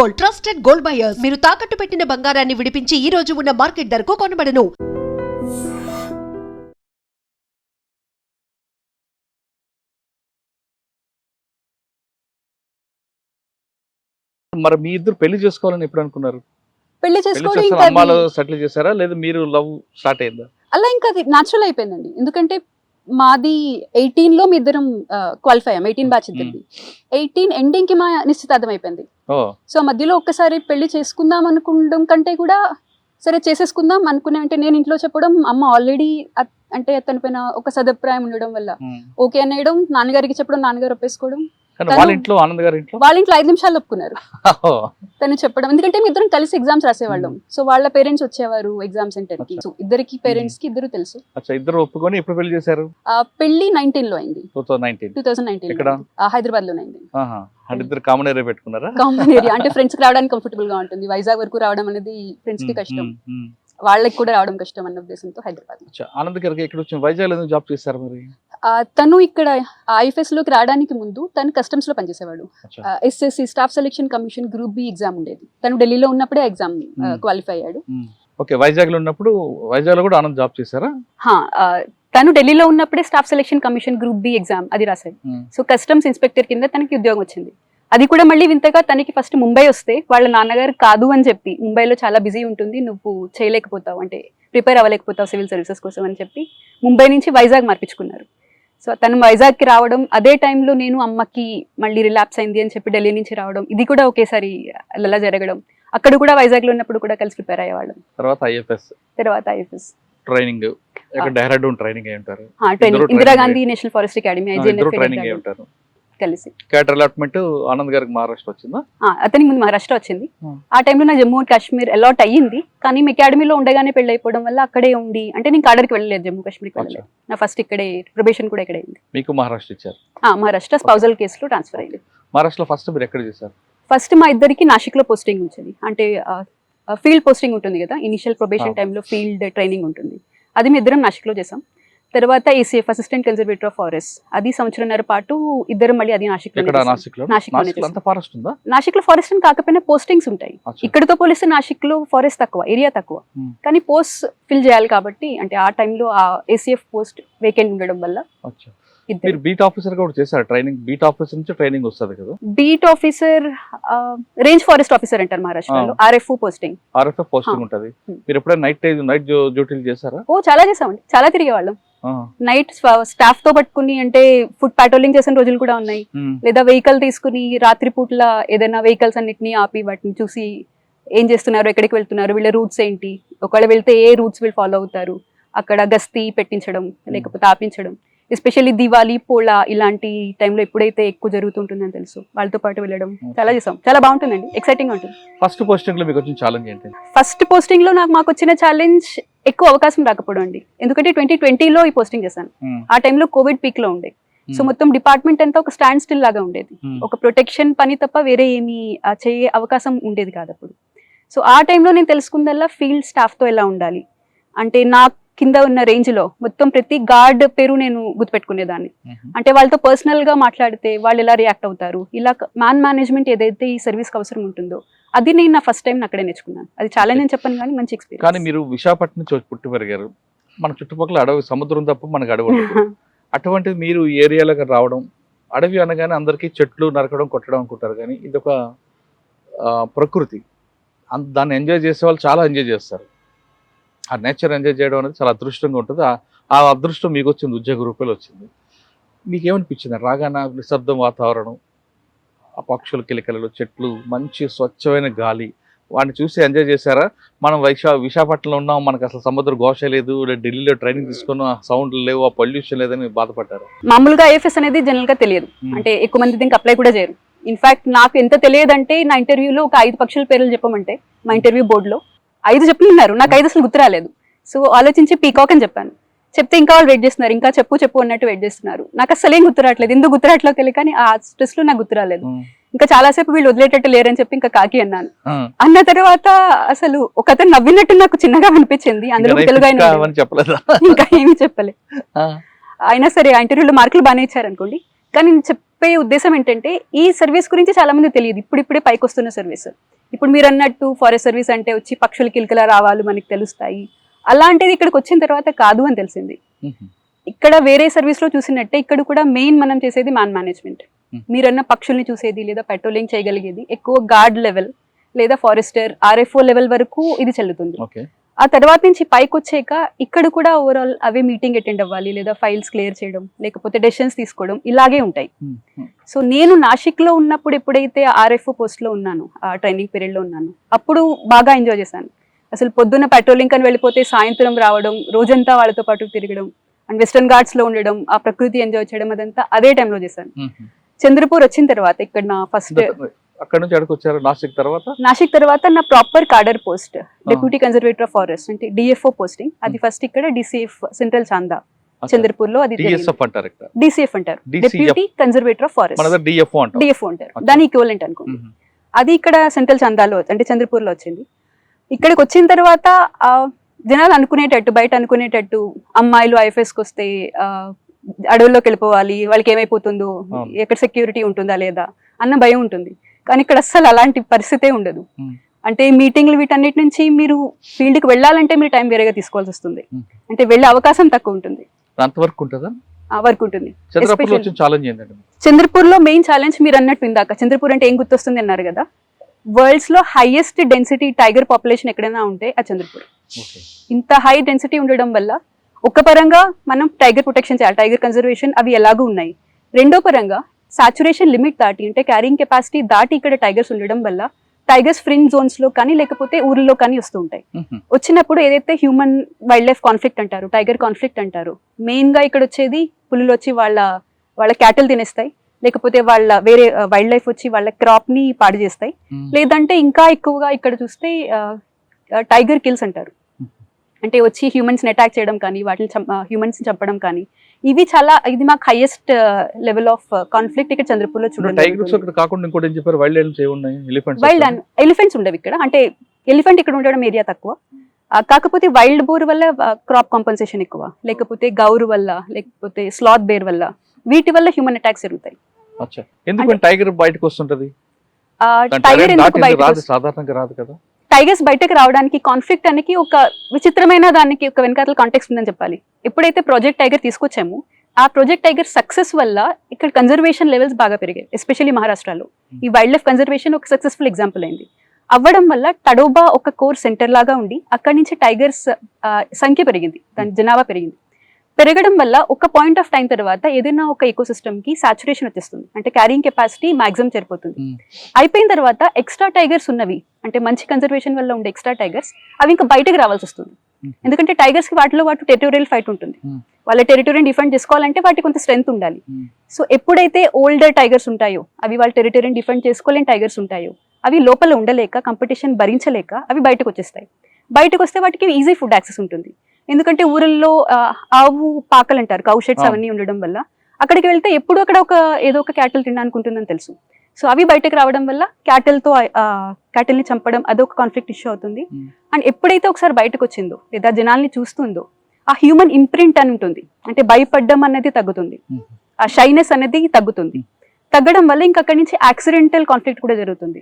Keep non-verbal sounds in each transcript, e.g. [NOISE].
Gold trusted gold buyers. మీరు తాకట్టు పెట్టిన బంగారాన్ని విడిపించి ఈ రోజు ఉన్న మార్కెట్ ధరకు కొనబడను. మరి మీ ఇద్దరు పెళ్ళి చేసుకోవాలని ఎప్పుడు అనుకున్నారు? పెళ్ళి ఇంకా అమ్మాలు అది- సెటిల్ చేశారా? లేదా మీరు లవ్ స్టార్ట్ అయిందా? అలా ఇంకా అది న్యాచురల్ అయిపోయిందండి. ఎందుకంటే మాది ఎయిటీన్లో మీ ఇద్దరం క్వాలిఫై అయ్యాం. ఎయిటీన్ బ్యాచ్ ఇద్దరిది. ఎయిటీన్ ఎండింగ్కి మా నిశ్చితార్థం అయిపోయింది. సో మధ్యలో ఒక్కసారి పెళ్ళి చేసుకుందాం అనుకోవడం కంటే కూడా సరే చేసేసుకుందాం అనుకునే అంటే నేను ఇంట్లో చెప్పడం అమ్మ ఆల్రెడీ అంటే అతని పైన ఒక సదభిప్రాయం ఉండడం వల్ల. ఓకే అనేయడం నాన్నగారికి చెప్పడం నాన్నగారు ఒప్పేసుకోవడం. వాళ్ళ ఇంట్లో ఆనంద్ గారి ఇంట్లో? వాళ్ళ ఇంట్లో ఐదు నిమిషాలు ఒప్పుకున్నారు. తను చెప్పడం. ఎందుకంటే మీ ఇద్దరం కలిసి ఎగ్జామ్స్ రాసేవాళ్ళం. సో వాళ్ళ పేరెంట్స్ వచ్చేవారు ఎగ్జామ్ సెంటర్కి. సో ఇద్దరికి పేరెంట్స్కి ఇద్దరు తెలుసు. అచ్చా ఇద్దరు ఒప్పుకొని ఎప్పుడు పెళ్ళి చేశారు? ఆ పెళ్ళి నైన్టీన్లో అయింది. Two thousand nineteen two thousand nineteen ఎక్కడ? హైదరాబాద్లోనే అయింది. అంటే ఇద్దరు కామన్ ఏరియా పెట్టుకున్నారా? కామన్ ఏరియా అంటే ఫ్రెండ్స్కి రావడానికి కంఫర్టబుల్గా ఉంటుంది. వైజాగ్ వరకు రావడం అనేది ఫ్రెండ్స్కి కష్టం. వాళ్ళకి కూడా రావడం కష్టం అన్న ఉద్దేశంతో హైదరాబాద్ ఆనంద్ గారికి ఎక్కడ వచ్చింది? వైజాగ్ జాబ్ చేశారు మరి? తను ఇక్కడ ఐఎఫ్ఎస్లోకి రావడానికి ముందు తను కస్టమ్స్లో పనిచేసేవాడు SSC staff selection commission group B exam ఉండేది. తను ఢిల్లీలో ఉన్నప్పుడే ఎగ్జామ్. క్వాలిఫై అయ్యాడు. ఓకే వైజాగ్లో ఉన్నప్పుడు వైజాగ్లో కూడా ఆనంద్ జాబ్ చేశారా? తను ఢిల్లీలో ఉన్నప్పుడే staff selection commission group B exam అది రాశాడు. సో కస్టమ్స్ ఇన్స్పెక్టర్ కింద తనకి ఉద్యోగం వచ్చింది. అది కూడా మళ్ళీ వింతగా తనకి ఫస్ట్ ముంబై వస్తే వాళ్ళ నాన్నగారు కాదు అని చెప్పి ముంబైలో చాలా బిజీ ఉంటుంది నువ్వు చేయలేకపోతావు అంటే ప్రిపేర్ అవ్వలేకపోతావు సివిల్ సర్వీసెస్ కోసం అని చెప్పి ముంబై నుంచి వైజాగ్ మార్పించుకున్నారు. సో తను వైజాగ్కి రావడం అదే టైంలో నేను అమ్మకి మళ్ళీ రిలాప్స్ అయింది అని చెప్పి ఢిల్లీ నుంచి రావడం ఇది కూడా ఒకేసారి అలా జరగడం. అక్కడ కూడా వైజాగ్లో ఉన్నప్పుడు కూడా కలిసి ప్రిపేర్ అయ్యేవాళ్ళం. తర్వాత ఐఎఫ్ఎస్ తర్వాత ఐఎఫ్ఎస్ ట్రైనింగ్ ఇక్కడ Dehradun training Indira Gandhi national forest academy ఇద్దరు ట్రైనింగ్ ఉంటారు. కలిసి. క్యాటర్ అలాట్మెంట్ ఆనంద్ గారికి మహారాష్ట్ర వచ్చిందా? ఆ, అతనికి ముందు మహారాష్ట్ర వచ్చింది. ఆ. టైంలో నా జమ్మూ అండ్ కాశ్మీర్ అలాట్ అయ్యింది. కానీ మీ అకాడమీలో ఉండగానే పెళ్ళి అయిపోవడం వల్ల అక్కడే ఉండి అంటే నేను కాడర్కి వెళ్ళలేదు జమ్మూ కాశ్మీర్కి వెళ్ళలేదు నా ఫస్ట్ ఇక్కడే ప్రొబేషన్ కూడా ఇక్కడే అయింది. మీకు మహారాష్ట్ర ఇచ్చారు? ఆ, మహారాష్ట్ర స్పౌజల్ కేసులో ట్రాన్స్ఫర్ అయింది. మహారాష్ట్రలో ఫస్ట్ మీరు ఎక్కడ చేశారు? ఫస్ట్ మా ఇద్దరికి నాసిక్లో పోస్టింగ్ ఉంటుంది అంటే ఫీల్డ్ పోస్టింగ్ ఉంటుంది కదా ఇనిషియల్ ప్రొబేషన్. టైంలో ఫీల్డ్ ట్రైనింగ్ ఉంటుంది. అది మీ ఇద్దరం నాసిక్లో చేసాం. తర్వాత ACF assistant conservator of forest అది సంవత్సరంన్నర పాటు ఇద్దరం మళ్ళీ అది నాసిక్ నాసిక్లో ఫారెస్ట్ అని కాకపోయినా పోస్టింగ్స్ ఉంటాయి. ఇక్కడతో పోలిస్తే నాసిక్లో ఫారెస్ట్ తక్కువ ఏరియా తక్కువ. Hmm. కానీ పోస్ట్ ఫిల్ చేయాలి కాబట్టి అంటే ఆ టైంలో ఆ ఏసీఎఫ్ పోస్ట్ వేకెంట్ ఉండడం వల్ల మీరు బీట్ ఆఫీసర్ కూడా చేశారు? ట్రైనింగ్ బీట్ ఆఫీసర్ నుంచి ట్రైనింగ్ వస్తుంది కదా? Beat officer range forest officer అంటారు మహారాష్ట్రలో. ఆర్ఎఫ్ పోస్టింగ్ ఆర్ఎఫ్ఎఫ్ పోస్టింగ్ ఉంటది. Hmm. మీరు ఎప్పుడైనా నైట్ నైట్ డ్యూటీలు చేశారా? ఓ చాలా చేసామండి చాలా తిరిగేవాళ్ళం. నైట్ స్టాఫ్తో పట్టుకుని అంటే ఫుడ్ పాట్రోలింగ్ చేసిన రోజులు కూడా ఉన్నాయి. ఉమ్. లేదా వెహికల్ తీసుకుని రాత్రి పూట్ల ఏదైనా వెహికల్స్ అన్నిటిని ఆపి వాటిని చూసి ఏం చేస్తున్నారు ఎక్కడికి వెళ్తున్నారు వీళ్ళ రూట్స్ ఏంటి? ఒకవేళ వెళ్తే ఏ రూట్స్ వీళ్ళు ఫాలో అవుతారు? అక్కడ గస్తీ పెట్టించడం లేకపోతే ఆపించడం. ఎస్పెషల్లీ దివాళీ పోళా ఇలాంటి టైంలో ఎప్పుడైతే ఎక్కువ జరుగుతుంటుందని తెలుసు. వాళ్ళతో పాటు వెళ్ళడం చాలా చేసాం. చాలా బాగుంటుందండి. ఎక్సైటింగ్ ఉంటుంది. ఫస్ట్ పోస్టింగ్లో మీకు వచ్చిన ఛాలెంజ్ ఏంటి? ఫస్ట్ పోస్టింగ్లో నాకు మాకు వచ్చిన ఛాలెంజ్ ఎక్కువ అవకాశం రాకపోవడం అండి ఎందుకంటే ట్వంటీ ట్వంటీలో ఈ పోస్టింగ్ చేశాను ఉమ్. ఆ టైంలో కోవిడ్ పీక్లో ఉండే సో ఉమ్. మొత్తం డిపార్ట్మెంట్ అంతా ఒక స్టాండ్ స్టిల్ లాగా ఉండేది ఉమ్. ఒక ప్రొటెక్షన్ పని తప్ప వేరే ఏమీ చేయే అవకాశం ఉండేది కాదు అప్పుడు సో ఆ టైంలో నేను తెలుసుకుందల్లా ఫీల్డ్ స్టాఫ్తో ఎలా ఉండాలి అంటే నా కింద ఉన్న రేంజ్లో మొత్తం ప్రతి గార్డ్ పేరు నేను గుర్తుపెట్టుకునేదాన్ని. అంటే వాళ్ళతో పర్సనల్గా మాట్లాడితే వాళ్ళు ఎలా రియాక్ట్ అవుతారు ఇలా మ్యాన్ మేనేజ్మెంట్ ఏదైతే ఈ సర్వీస్కి అవసరం ఉంటుందో అది నేను నా ఫస్ట్ టైం అక్కడే నేర్చుకున్నాను. అది చాలా నేను చెప్పాను కానీ మంచి కానీ ఎక్స్పీరియన్స్ మీరు విశాఖపట్నం పుట్టి పెరిగారు మన చుట్టుపక్కల అడవి సముద్రం తప్ప మనకు అడవి. [LAUGHS] అటువంటిది మీరు ఈ ఏరియాలోకి రావడం అడవి అనగానే అందరికీ చెట్లు నరకడం కొట్టడం అనుకుంటారు కానీ ఇది ఒక ఆ, ప్రకృతి. దాన్ని ఎంజాయ్ చేసే వాళ్ళు చాలా ఎంజాయ్ చేస్తారు. ఆ నేచర్ ఎంజాయ్ చేయడం అనేది చాలా అదృష్టంగా ఉంటుంది. ఆ- అదృష్టం మీకు వచ్చింది ఉద్యోగ రూపాయలు వచ్చింది. మీకు ఏమనిపించింది రాగాన నిశ్శబ్దం వాతావరణం ఆ పక్షుల కిలకిలలు చెట్లు మంచి స్వచ్ఛమైన గాలి. వాడిని చూసి ఎంజాయ్ చేశారా? మనం వైశా విశాఖపట్నంలో ఉన్నాం మనకు అసలు సముద్ర ఘోష లేదు ఢిల్లీలో ట్రైనింగ్ తీసుకున్న సౌండ్లు లేవు ఆ పొల్యూషన్ లేదని బాధపడ్డారు? మామూలుగా ఐఎఫ్ఎస్ అనేది జనరల్గా తెలియదు అంటే ఎక్కువ మంది దీనికి అప్లై కూడా చేయరు. ఇన్ఫాక్ట్ నాకు ఎంత తెలియదంటే నా ఇంటర్వ్యూలో ఒక ఐదు పక్షుల పేర్లు చెప్పమంటే మా ఇంటర్వ్యూ బోర్డులో ఐదు చెప్తున్నారు నాకు ఐదు అసలు గుర్తు రాలేదు. సో ఆలోచించి పీకాక్ అని చెప్పాను. చెప్తే ఇంకా వాళ్ళు వెయిట్ చేస్తున్నారు. ఇంకా చెప్పు చెప్పు అన్నట్టు వెయిట్ చేస్తున్నారు. నాకు అసలు ఏం గుర్తు రావట్లేదు. ఎందుకు గుర్తు రావట్లేదు తెలియదు కానీ ఆ స్ట్రెస్లో నాకు గుర్తు రాలేదు. ఇంకా చాలాసేపు వీళ్ళు వదిలేటట్టు లేరని చెప్పి ఇంకా కాకి అన్నాను. అన్న తర్వాత అసలు ఒక అతను నవ్వినట్టు నాకు చిన్నగా అనిపించింది. అందులో తెలుగు చెప్పలేదా? [LAUGHS] ఇంకా ఏమీ చెప్పలే. ఆ. అయినా సరే ఆ ఇంటర్వ్యూలో మార్కులు బాగానే ఇచ్చారు అనుకోండి కానీ నేను చెప్ చెప్పే ఉద్దేశం ఏంటంటే ఈ సర్వీస్ గురించి చాలా మంది తెలియదు. ఇప్పుడు ఇప్పుడే పైకి వస్తున్న సర్వీస్ ఇప్పుడు మీరు అన్నట్టు ఫారెస్ట్ సర్వీస్ అంటే వచ్చి పక్షుల కిలకల రావాలు మనకి తెలుస్తాయి. అలాంటిది ఇక్కడికి వచ్చిన తర్వాత కాదు అని తెలిసింది. ఇక్కడ వేరే సర్వీస్లో చూసినట్టే ఇక్కడ కూడా మెయిన్ మనం చేసేది మ్యాన్ మేనేజ్మెంట్. మీరన్న పక్షుల్ని చూసేది లేదా పెట్రోలింగ్ చేయగలిగేది ఎక్కువ గార్డ్ లెవెల్ లేదా ఫారెస్టర్ ఆర్ఎఫ్ఓ లెవెల్ వరకు ఇది చెల్లుతుంది. ఆ తర్వాత నుంచి పైకి వచ్చాక ఇక్కడ కూడా ఓవరాల్ అవే మీటింగ్ అటెండ్ అవ్వాలి లేదా ఫైల్స్ క్లియర్ చేయడం లేకపోతే డెసిషన్స్ తీసుకోవడం ఇలాగే ఉంటాయి. సో నేను నాసిక్లో ఉన్నప్పుడు ఎప్పుడైతే ఆర్ఎఫ్ఓ పోస్ట్లో ఉన్నాను ఆ ట్రైనింగ్ పీరియడ్లో ఉన్నాను అప్పుడు బాగా ఎంజాయ్ చేశాను. అసలు పొద్దున్న పెట్రోలింగ్ అని వెళ్ళిపోతే సాయంత్రం రావడం రోజంతా వాళ్ళతో పాటు తిరగడం అండ్ వెస్టర్న్ ఘాట్స్లో ఉండడం ఆ ప్రకృతి ఎంజాయ్ చేయడం అదంతా అదే టైంలో చేశాను. చంద్రపూర్ వచ్చిన తర్వాత ఇక్కడ నా ఫస్ట్ అక్కడ నుంచి అక్కడికి వచ్చారు నాసిక్ తర్వాత? నాసిక్ తర్వాత నా proper cadre post deputy conservator of forest అంటే డిఎఫ్ఓ పోస్టింగ్. అది ఫస్ట్ ఇక్కడ డిసిఎఫ్ సెంట్రల్ చాందా చంద్రపూర్లో అది డిఎస్ఎఫ్ అంటారు డిసిఎఫ్ అంటారు. Deputy conservator of forest. DFO అంటాం. డిఎఫ్ఓ అంటారు. దాని ఈక్వలెంట్ అనుకోండి. అది ఇక్కడ సెంట్రల్ చందాలో అంటే చంద్రపూర్లో వచ్చింది. ఇక్కడికి వచ్చిన తర్వాత జనాలు అనుకునేటట్టు బయట అనుకునేటట్టు అమ్మాయిలు ఐఎఫ్ఎస్కి వస్తే అడవుల్లోకి వెళ్ళిపోవాలి వాళ్ళకి ఏమైపోతుందో. ఎక్కడ సెక్యూరిటీ ఉంటుందా లేదా అన్న భయం ఉంటుంది. కానీ ఇక్కడ అస్సలు అలాంటి పరిస్థితే ఉండదు. అంటే మీటింగ్లు వీటన్నిటి నుంచి మీరు ఫీల్డ్కి వెళ్ళాలంటే మీరు టైం వేరేగా తీసుకోవాల్సి వస్తుంది. అంటే వెళ్ళే అవకాశం తక్కువ ఉంటుంది. అంతవరకు ఉంటుందా? ఆ వర్క్ ఉంటుంది. చంద్రపూర్లో మెయిన్ ఛాలెంజ్ మీరు అన్నట్టు ఇందాక చంద్రపూర్ అంటే ఏం గుర్తొస్తుంది అన్నారు కదా? వరల్డ్స్లో హైయెస్ట్ డెన్సిటీ టైగర్ పాపులేషన్ ఎక్కడైనా ఉంటే ఆ చంద్రపూర్ ఇంత హై డెన్సిటీ ఉండడం వల్ల ఒక పరంగా మనం టైగర్ ప్రొటెక్షన్ చేయాలి టైగర్ కన్జర్వేషన్ అవి ఎలాగూ ఉన్నాయి. రెండో పరంగా సాచురేషన్ లిమిట్ దాటి అంటే క్యారింగ్ కెపాసిటీ దాటి ఇక్కడ టైగర్స్ ఉండడం వల్ల టైగర్స్ ఫ్రింజ్ జోన్స్లో కానీ లేకపోతే ఊర్లో కానీ వస్తూ ఉంటాయి. వచ్చినప్పుడు ఏదైతే హ్యూమన్ వైల్డ్ లైఫ్ కాన్ఫ్లిక్ట్ అంటారు టైగర్ కాన్ఫ్లిక్ట్ అంటారు మెయిన్గా ఇక్కడ వచ్చేది పులులు వచ్చి వాళ్ళ వాళ్ళ క్యాటిల్ తినేస్తాయి. లేకపోతే వాళ్ళ వేరే వైల్డ్ లైఫ్ వచ్చి వాళ్ళ క్రాప్ని పాడు చేస్తాయి. లేదంటే ఇంకా ఎక్కువగా ఇక్కడ చూస్తే టైగర్ కిల్స్ అంటారు. అంటే వచ్చి హ్యూమన్స్ని అటాక్ చేయడం కానీ వాటిని హ్యూమన్స్ చంపడం కానీ ఇవి చాలా ఇది మాకు హైయెస్ట్ లెవెల్ ఆఫ్ కాన్ఫ్లిక్ట్ ఇక్కడ చంద్రపూర్లో ఇప్పుడు చూడండి ఎలిఫెంట్స్ ఉండవు ఇక్కడ. అంటే ఎలిఫెంట్ ఇక్కడ ఉండడం ఏరియా తక్కువ. కాకపోతే వైల్డ్ బోర్ వల్ల క్రాప్ కాంపన్సేషన్ ఎక్కువ. లేకపోతే గౌరు వల్ల లేకపోతే స్లాత్ బేర్ వల్ల వీటి వల్ల హ్యూమన్ అటాక్స్ జరుగుతాయి. ఎందుకు టైగర్ బయటకు వస్తుంటది? టైగర్ రాదు? సాధారణంగా రాదు కదా? టైగర్స్ బయటకు రావడానికి కాన్ఫ్లిక్ట్ అనేది ఒక విచిత్రమైన దానికి ఒక వెనకాతల కాంటెక్స్ట్ ఉందని చెప్పాలి. ఎప్పుడైతే ప్రాజెక్ట్ టైగర్ తీసుకొచ్చామో ఆ ప్రాజెక్ట్ టైగర్ సక్సెస్ వల్ల ఇక్కడ కన్జర్వేషన్ లెవెల్స్ బాగా పెరిగాయి ఎస్పెషల్లీ మహారాష్ట్రలో. ఈ వైల్డ్ లైఫ్ కన్జర్వేషన్ ఒక సక్సెస్ఫుల్ ఎగ్జాంపుల్ అయింది. అవ్వడం వల్ల టడోబా ఒక కోర్ సెంటర్ లాగా ఉండి అక్కడి నుంచి టైగర్స్ సంఖ్య పెరిగింది దాని జనాభా పెరిగింది. పెరగడం వల్ల ఒక పాయింట్ ఆఫ్ టైం తర్వాత ఏదైనా ఒక ఎకో కి సాచురేషన్ వచ్చేస్తుంది అంటే క్యారింగ్ కెపాసిటీ మాక్సిమం సరిపోతుంది. అయిపోయిన తర్వాత ఎక్స్ట్రా టైగర్స్ ఉన్నవి అంటే మంచి కన్జర్వేషన్ వల్ల ఉండే ఎక్స్ట్రా టైగర్స్ అవి ఇంకా బయటకు రావాల్సి వస్తుంది Hmm. ఎందుకంటే టైగర్స్కి వాటిలో వాటి టెరిటోరియల్ ఫైట్ ఉంటుంది Hmm. వాళ్ళ టెరిటోరియల్ డిఫెండ్ చేసుకోవాలంటే వాటికి కొంత స్ట్రెంత్ ఉండాలి Hmm. సో ఎప్పుడైతే ఓల్డర్ టైగర్స్ ఉంటాయో అవి వాళ్ళ టెరిటోరియల్ డిఫెండ్ చేసుకోలేని టైగర్స్ ఉంటాయో అవి లోపల ఉండలేక కంపిటీషన్ భరించలేక అవి బయటకు వచ్చేస్తాయి బయటకు వస్తే వాటికి ఈజీ ఫుడ్ యాక్సెస్ ఉంటుంది ఎందుకంటే ఊరల్లో ఆవు పాకలు అంటారు కౌ షెడ్స్ అవును. అవన్నీ ఉండడం వల్ల. అక్కడికి వెళ్తే ఎప్పుడు అక్కడ ఒక ఏదో ఒక క్యాటిల్ తినడానికి ఉంటుందని తెలుసు. సో అవి బయటకు రావడం వల్ల క్యాటిల్తో క్యాటిల్ని చంపడం అదొక కాన్ఫ్లిక్ట్ ఇష్యూ అవుతుంది. Hmm. అండ్ ఎప్పుడైతే ఒకసారి బయటకు వచ్చిందో లేదా జనాల్ని చూస్తుందో ఆ హ్యూమన్ ఇంప్రింట్ అని ఉంటుంది. అంటే భయపడ్డం అనేది తగ్గుతుంది. Hmm. ఆ షైనెస్ అనేది తగ్గుతుంది. తగ్గడం వల్ల ఇంకా అక్కడి నుంచి యాక్సిడెంటల్ కాన్ఫ్లిక్ట్ కూడా జరుగుతుంది.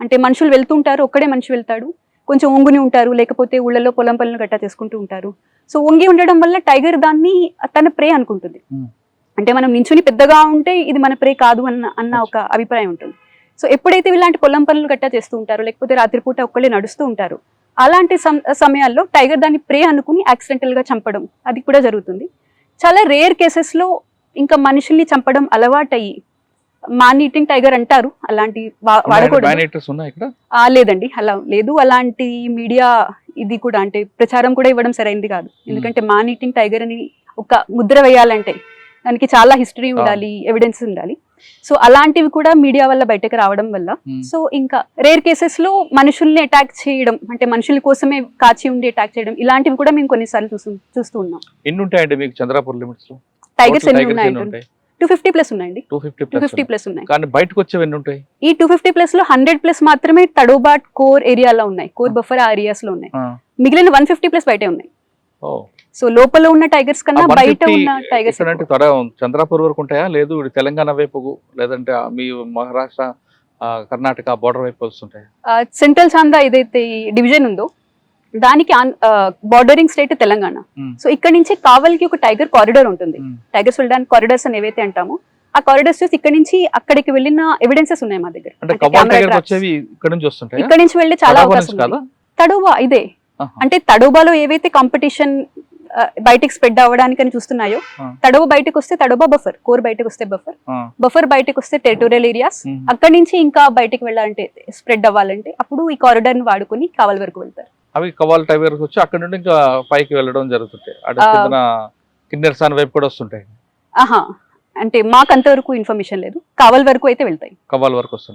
అంటే మనుషులు వెళ్తుంటారు ఒక్కడే మనిషి వెళ్తాడు. కొంచెం ఒంగుని ఉంటారు లేకపోతే ఊళ్ళలో పొలం పనులు గట్టా చేసుకుంటూ ఉంటారు. సో ఒంగి ఉండడం వల్ల టైగర్ దాన్ని తన ప్రే అనుకుంటుంది. అంటే మనం నించుని పెద్దగా ఉంటే ఇది మన ప్రే కాదు అన్న అన్న ఒక అభిప్రాయం ఉంటుంది. సో ఎప్పుడైతే ఇలాంటి పొలం పనులు గట్టా చేస్తూ ఉంటారు లేకపోతే రాత్రిపూట ఒక్కళ్ళే నడుస్తూ ఉంటారు అలాంటి సమ- సమయాల్లో టైగర్ దాన్ని ప్రే అనుకుని యాక్సిడెంటల్గా చంపడం అది కూడా జరుగుతుంది. చాలా రేర్ కేసెస్లో ఇంకా మనుషుల్ని చంపడం అలవాటయ్యి మాన్ ఈటింగ్ టైగర్ అంటారు. అలాంటి వాడకూడదు. లేదండి. అలా లేదు. అలాంటి మీడియా ఇది కూడా అంటే ప్రచారం కూడా ఇవ్వడం సరైనది కాదు. ఎందుకంటే మాన్ ఈటింగ్ టైగర్ అని ఒక ముద్ర వేయాలంటే దానికి చాలా హిస్టరీ ఉండాలి ఎవిడెన్స్ ఉండాలి. సో అలాంటివి కూడా మీడియా వల్ల బయటకు రావడం వల్ల. సో ఇంకా రేర్ కేసెస్లో మనుషుల్ని అటాక్ చేయడం అంటే మనుషుల కోసమే కాచి ఉండి అటాక్ చేయడం ఇలాంటివి కూడా మేము కొన్నిసార్లు చూస్తూ చూస్తూ ఉన్నాం. ఎన్ని ఉంటాయండి మీకు చంద్రపూర్ లిమిట్స్లో టైగర్స్ ఎన్ని ఉన్నాయి టూ ఫిఫ్టీ ప్లస్ ఉన్నాయండి. టూ ఫిఫ్టీ ప్లస్ ఉన్నాయి. కానీ బయటకు వచ్చేవి ఎన్ని ఉంటాయి? ఈ టూ ఫిఫ్టీ ప్లస్లో హండ్రెడ్ ప్లస్ మాత్రమే తడోబాట్ కోర్ ఏరియాలో ఉన్నాయి. కోర్ బఫర్ ఆ ఏరియాస్లో ఉన్నాయి. మిగిలిన వన్ ఫిఫ్టీ ప్లస్ బయటే ఉన్నాయి. ఓ. సో లోపల ఉన్న టైగర్స్ కన్నా 150 బయట ఉన్న టైగర్స్ చంద్రాపూర్ వరకు ఉంటాయా? లేదు తెలంగాణ వైపు లేదంటే మీ మహారాష్ట్ర కర్ణాటక బోర్డర్ వైపు వస్తుంటాయా? సెంట్రల్ చాందా ఏదైతే డివిజన్ ఉందో దానికి బార్డరింగ్ స్టేట్ తెలంగాణ. సో ఇక్కడ నుంచి కావలికి ఒక టైగర్ కారిడార్ ఉంటుంది. టైగర్స్ వెళ్ళడానికి కారిడార్స్ అని ఏవైతే అంటామో ఆ కారిడార్స్ చూసి ఇక్కడ నుంచి అక్కడికి వెళ్ళిన ఎవిడెన్సెస్ ఉన్నాయి మా దగ్గర. టైగర్ ఇక్కడ నుంచి వెళ్ళే చాలా తడోబా అవకాశం తడోబా ఇదే. అంటే తడోబాలో ఏవైతే కాంపిటీషన్ బయటికి స్ప్రెడ్ అవ్వడానికి అని చూస్తున్నాయో ఆ. తడోబా బయటకు వస్తే తడోబా బఫర్ కోర్ బయటకు వస్తే బఫర్ బఫర్ బయటకు వస్తే టెరిటోరియల్ ఏరియాస్. అక్కడి నుంచి ఇంకా బయటికి వెళ్ళాలంటే స్ప్రెడ్ అవ్వాలంటే అప్పుడు ఈ కారిడార్ని వాడుకొని కావల్ వరకు వెళ్తారు. అవి కవాల్ టైగర్ వచ్చి అక్కడ నుండి ఇంకా పైకి వెళ్ళడం జరుగుతుంటాయి అటు. కిందన వైపు కూడా వస్తుంటాయి. ఆహా. అంటే మాకు అంతవరకు ఇన్ఫర్మేషన్ లేదు. కావల్ వరకు అయితే వెళ్తాయి. కవాల్ వరకు వస్తుంటాయి.